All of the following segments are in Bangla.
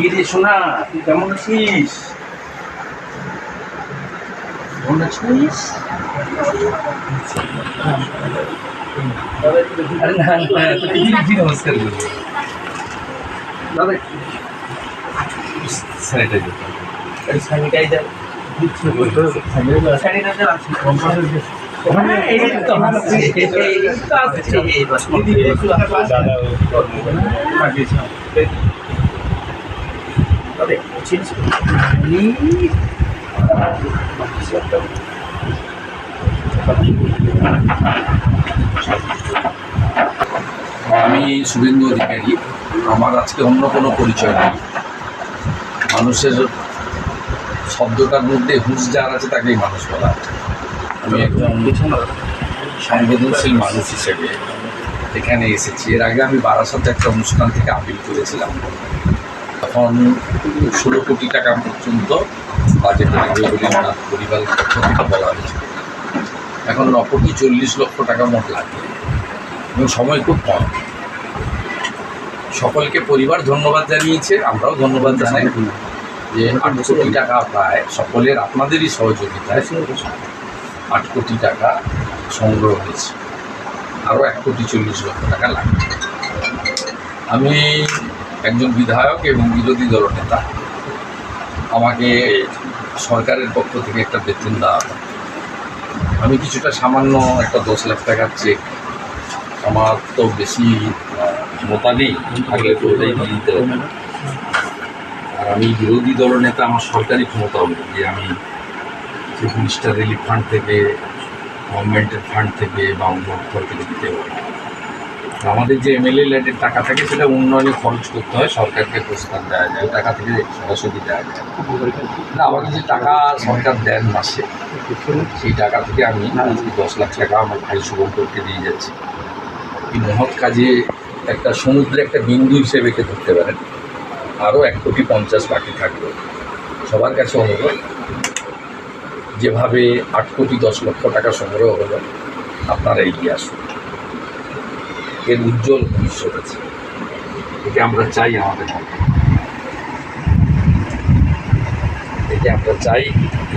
কি রে শোনা তুই কেমন আছিস? কেমন আছিস? আরে না না কি নমস্কার করব স্যানিটাইজার। স্যানিটাইজার স্যানিটাইজার আছে। দাদা চিনিস আমি শুভেন্দু অধিকারী। আমার আজকে অন্য কোনো পরিচয় নেই। মানুষের শব্দটার মধ্যে হুঁশ যার আছে তাকেই মানুষ বলা আমি একজন সংবেদনশীল মানুষ হিসেবে এখানে এসেছি। এর আগে আমি বারাসাতে একটা অনুষ্ঠান থেকে আপিল করেছিলাম। তখন ষোলো কোটি টাকা পর্যন্ত বাজেট লাগবে বলে পরিবার বলা হয়েছিল এখন ন কোটি চল্লিশ লক্ষ টাকা মোট লাগবে। এবং সময় খুব কম। সকলকে পরিবার ধন্যবাদ জানিয়েছে, আমরাও ধন্যবাদ জানাই যে আট কোটি টাকা প্রায় সকলের, আপনাদেরই সহযোগিতায় আট কোটি টাকা সংগ্রহ হয়েছে। আরও এক কোটি চল্লিশ লক্ষ টাকা লাগবে। আমি একজন বিধায়ক এবং বিরোধী দলনেতা আমাকে সরকারের পক্ষ থেকে একটা বেতন দেওয়া আমি কিছুটা সামান্য একটা দশ লাখ টাকার চেক আমার তো বেশি ক্ষমতা নেই, থাকলে তো ওটাই দিয়ে দিতে হবে। আর আমি বিরোধী দলনেতা আমার সরকারি ক্ষমতা হবে যে আমি মিনিস্টার রিলিফ ফান্ড থেকে গভর্নমেন্টের ফান্ড থেকে বা অন্য থেকে দিতে হবে আমাদের যে এমএলএ ল্যাডের টাকা থাকে সেটা উন্নয়নে খরচ করতে হয় সরকারকে প্রস্তাব দেওয়া যায় টাকা থেকে সরাসরি দেওয়া যায়। না আমাকে যে টাকা সরকার দেন মাসে সেই টাকা থেকে আমি আজকে দশ লাখ টাকা আমার ভাই শুভঙ্করকে দিয়ে যাচ্ছি। এই মহৎ কাজে একটা সমুদ্রে একটা বিন্দু হিসেবে কে ধরতে পারেন আরও এক কোটি পঞ্চাশ বাকি থাকবে। সবার কাছে অনুরোধ যেভাবে আট কোটি দশ লক্ষ টাকা সংগ্রহ হলো আপনারা এগিয়ে আসুন। এর উজ্জ্বল ভবিষ্যৎ আছে। একে আমরা চাই আমাদের একে আমরা চাই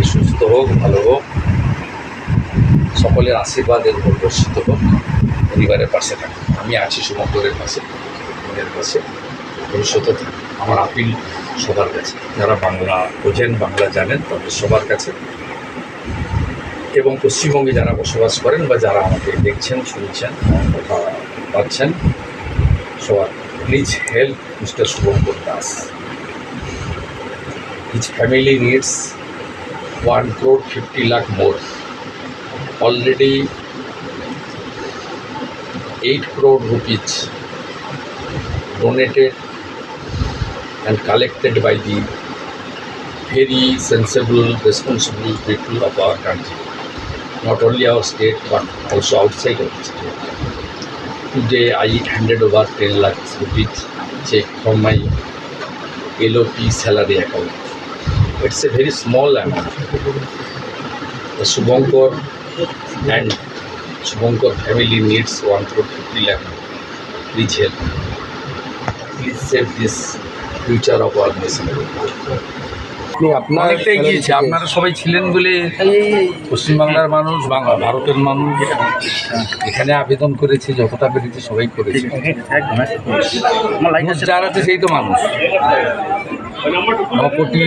সুস্থ হোক, ভালো হোক, সকলের আশীর্বাদের উপর বর্ষিত হোক, পরিবারের পাশে থাকুক। আমি আছি সুমঙ্গলের পাশে মনের পাশে। ভবিষ্যতে। আমার আপিল সবার কাছে। যারা বাংলা বোঝেন, বাংলা জানেন, তাদের সবার কাছে। এবং পশ্চিমবঙ্গে যারা বসবাস করেন বা যারা আমাকে দেখছেন, শুনছেন, আমার কথা পাচ্ছেন সবার please help mister Shubhankar Das His family needs 1 crore 50 lakh more. Already 8 crore rupees donated and collected by the very sensible, responsible people of our country. Not only our state but also outside of the state. Today I handed over 10 lakh rupees check from my LOP salary account. It's a very small amount. The Subhankar and Subhankar family needs 1 crore 50 lakh. Please help. Please save this future of our nation. আপনি আপনার অনেকটাই গিয়েছে আপনারা সবাই ছিলেন বলে পশ্চিমবাংলার মানুষ বাংলা ভারতের মানুষ। এখানে আবেদন করেছে যতটা পেরেছে সবাই করেছে। যার আছে সেই তো মানুষ। ন কোটি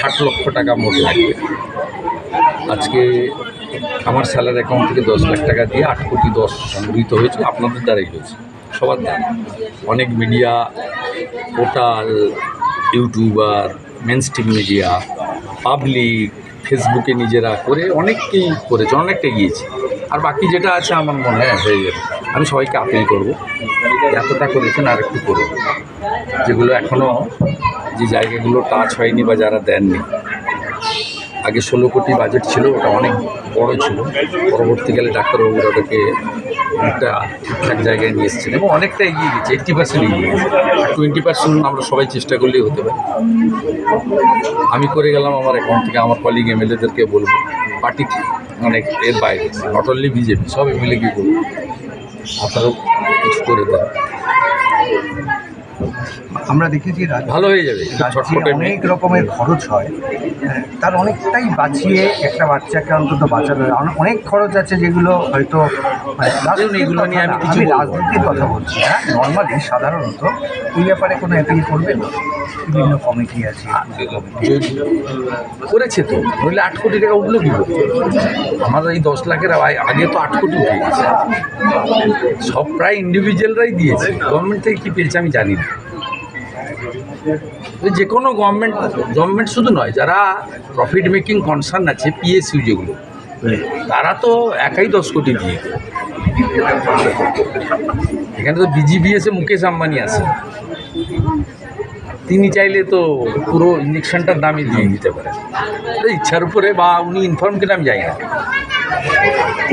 ষাট লক্ষ টাকা মোট লাগবে। আজকে আমার স্যালারি অ্যাকাউন্ট থেকে দশ লাখ টাকা দিয়ে আট কোটি দশ সংগৃহীত হয়েছে। আপনাদের দ্বারাই হয়েছে। সবার দ্বারা। অনেক media portal youtuber mainstream media public ফেসবুকে নিজেরা করে অনেককেই করেছে, অনেকটা গিয়েছে আর বাকি যেটা আছে আমার মনে হয়, হয়ে যাবে। আমি সবাইকে আপিল করব। এতটা করেছেন, আর একটু করব যেগুলো এখনও যে জায়গাগুলো টাচ হয়নি বা যারা দেননি। আগে ষোলো কোটি বাজেট ছিল, ওটা অনেক বড় ছিল। পরবর্তীকালে ডাক্তারবাবুরা ওটাকে একটা ঠিকঠাক জায়গায় নিয়ে এসেছেন এবং অনেকটা এগিয়ে গেছে এইট্টি পার্সেন্ট এগিয়ে গেছে। টোয়েন্টি পার্সেন্ট আমরা সবাই চেষ্টা করলেই হতে পারি। আমি করে গেলাম আমার অ্যাকাউন্ট থেকে, আমার কলিগ এমএলএদেরকে বলব, পার্টি অনেক এর বাইরে নট অনলি বিজেপি, সব এমএলএ কি করব আপনারাও কিছু করে দেন। আমরা দেখেছি ভালো হয়ে যাবে অনেক রকমের খরচ হয়। তার অনেকটাই বাঁচিয়ে একটা বাচ্চাকে অন্তত বাঁচানো হয়। অনেক- খরচ আছে যেগুলো হয়তো মানে রাজনীতির এগুলো নিয়ে আমি কিছু রাজনীতির কথা বলছি হ্যাঁ? নর্মালি সাধারণত এই ব্যাপারে কোনো অ্যাপিল করবেন বিভিন্ন কমিটি আছে। করেছে তো। নইলে আট কোটি টাকা উঠল কি? আমাদের এই দশ লাখের আগে- আগে তো আট কোটি উঠে গেছে। সব প্রায় ইন্ডিভিজুয়ালরাই দিয়েছে। গভর্নমেন্ট থেকে কী পেয়েছে আমি জানি না। যে কোনো গভর্নমেন্ট গভর্নমেন্ট শুধু নয় যারা প্রফিট মেকিং কনসার্ন আছে পিএসইউ যেগুলো তারা তো একাই দশ কোটি দিয়ে এখানে তো বিজিবিএসে মুকেশ আম্বানি আছে। তিনি চাইলে তো পুরো ইঞ্জেকশনটার দামই দিয়ে দিতে পারেন তো ইচ্ছার উপরে বা উনি ইনফর্ম কিনা আমি জানি না।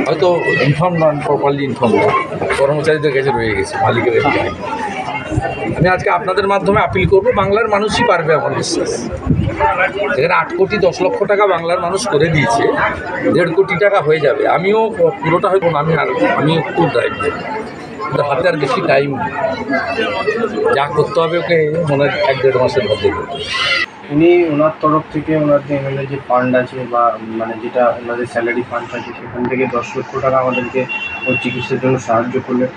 হয়তো ইনফর্ম নন প্রপারলি ইনফর্ম কর্মচারীদের কাছে রয়ে গেছে মালিকের। আমি আজকে আপনাদের মাধ্যমে আপিল করব, বাংলার মানুষই পারবে আমার বিশ্বাস। সেখানে আট কোটি, দশ লক্ষ টাকা বাংলার মানুষ করে দিয়েছে, দেড় কোটি টাকা হয়ে যাবে। আমিও পুরোটা হয়তো আমি আর আমি একটু ড্রাইভ কিন্তু হাতে আর বেশি টাইম যা করতে হবে ওকে, মনে হয় এক দেড় মাসের মধ্যে উনি ওনার তরফ থেকে ওনার যে এমএলএ যে ফান্ড আছে বা মানে যেটা ওনাদের স্যালারি ফান্ড আছে, সেখান থেকে দশ লক্ষ টাকা আমাদেরকে ওর চিকিৎসার জন্য সাহায্য করলেন।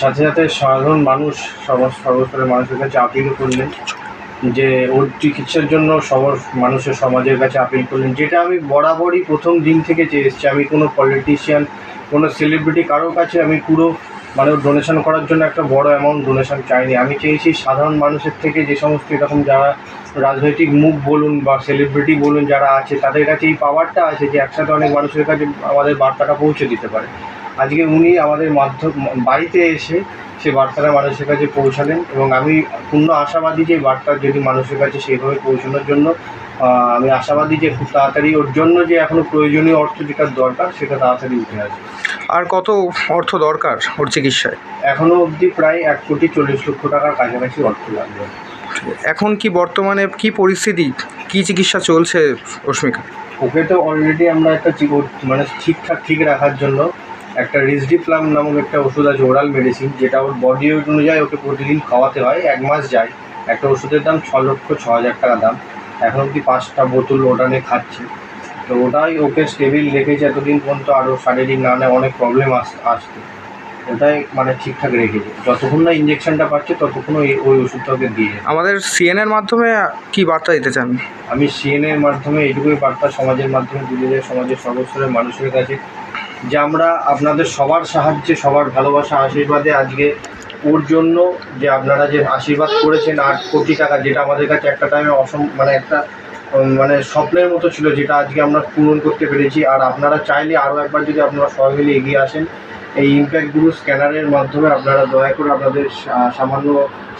সাথে সাথে সাধারণ মানুষ সর্বস্তরের মানুষের কাছে আপিলও করলেন, যে ওর চিকিৎসার জন্য সব মানুষের সমাজের কাছে আপিল করলেন। যেটা আমি বরাবরই প্রথম দিন থেকে চেয়ে এসেছি। আমি কোনো পলিটিশিয়ান কোনো সেলিব্রিটি কারোর কাছে আমি পুরো মানে ডোনেশন করার জন্য একটা বড় অ্যামাউন্ট ডোনেশন চাইনি। আমি চেয়েছি সাধারণ মানুষের থেকে যে সমস্ত এরকম যারা রাজনৈতিক মুখ বলুন বা সেলিব্রিটি বলুন যারা আছে, তাদের কাছে এই পাওয়ারটা আছে যে একসাথে অনেক মানুষের কাছে আমাদের বার্তাটা পৌঁছে দিতে পারে। আজকে উনি আমাদের মাধ্যম বাড়িতে এসে সে বার্তাটা মানুষের কাছে পৌঁছালেন এবং আমি পূর্ণ আশাবাদী যে বার্তা যদি মানুষের কাছে সেইভাবে পৌঁছানোর জন্য আমি আশাবাদী যে খুব তাড়াতাড়ি ওর জন্য যে এখনও প্রয়োজনীয় অর্থ যেটার দরকার সেটা তাড়াতাড়ি উঠে আসবে। আর কত অর্থ দরকার ওর চিকিৎসায়? এখনও অবধি প্রায় এক কোটি চল্লিশ লক্ষ টাকার কাছাকাছি অর্থ লাগবে। এখন কি বর্তমানে কি পরিস্থিতি? কি চিকিৎসা চলছে অস্মিকা ওকে তো অলরেডি আমরা একটা মানে ঠিকঠাক ঠিক রাখার জন্য একটা রিসডিপ্লাম নামক একটা ওষুধ আছে ওরাল মেডিসিন যেটা ওর বডি ওয়েট অনুযায়ী ওকে প্রতিদিন খাওয়াতে হয় এক মাস যায়। একটা ওষুধের দাম ছ লক্ষ ছ হাজার টাকা দাম। এখন অব্দি পাঁচটা বোতল ওটা নিয়ে খাচ্ছে। তো ওটাই ওকে স্টেবিল রেখেছে এতদিন পর্যন্ত আরও শারীরিক নানা অনেক প্রবলেম আস আসতো ওটাই মানে ঠিকঠাক রেখেছে। যতক্ষণ না ইঞ্জেকশনটা পাচ্ছে ততক্ষণ ওই ওই ওষুধটা ওকে দিয়ে আমাদের সিএনএর মাধ্যমে কি বার্তা দিতে চান? আমি সিএনএর মাধ্যমে এইটুকুই বার্তা সমাজের মাধ্যমে তুলে যায় সমাজের সর্বস্তরের মানুষের কাছে। যে আমরা আপনাদের সবার সাহায্যে, সবার ভালোবাসা, আশীর্বাদে আজকে ওর জন্য যে আপনারা যে আশীর্বাদ করেছেন আট কোটি টাকা, যেটা আমাদের কাছে একটা টাইমে অসম মানে একটা মানে স্বপ্নের মতো ছিল, যেটা আজকে আমরা পূরণ করতে পেরেছি আর আপনারা চাইলে আরও একবার যদি আপনারা সবাই মিলে এগিয়ে আসেন, এই ইম্প্যাক্ট গুরু স্ক্যানারের মাধ্যমে আপনারা দয়া করে আপনাদের সামান্য,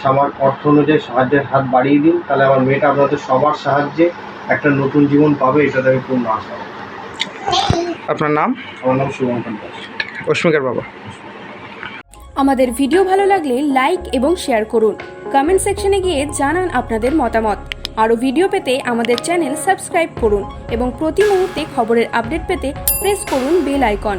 সামার অর্থ অনুযায়ী সাহায্যের হাত বাড়িয়ে দিন তাহলে আমার মেয়েটা আপনাদের সবার সাহায্যে একটা নতুন জীবন পাবে, এটাতে আমি পূর্ণ আশা। আপনার নাম? আমার নাম শুভঙ্কর দাস। অস্মিকার বাবা। আমাদের ভিডিও ভালো লাগলে লাইক এবং শেয়ার করুন। কমেন্ট সেকশনে গিয়ে জানান আপনাদের মতামত। আরও ভিডিও পেতে আমাদের চ্যানেল সাবস্ক্রাইব করুন এবং প্রতি মুহূর্তে খবরের আপডেট পেতে প্রেস করুন বেল আইকন।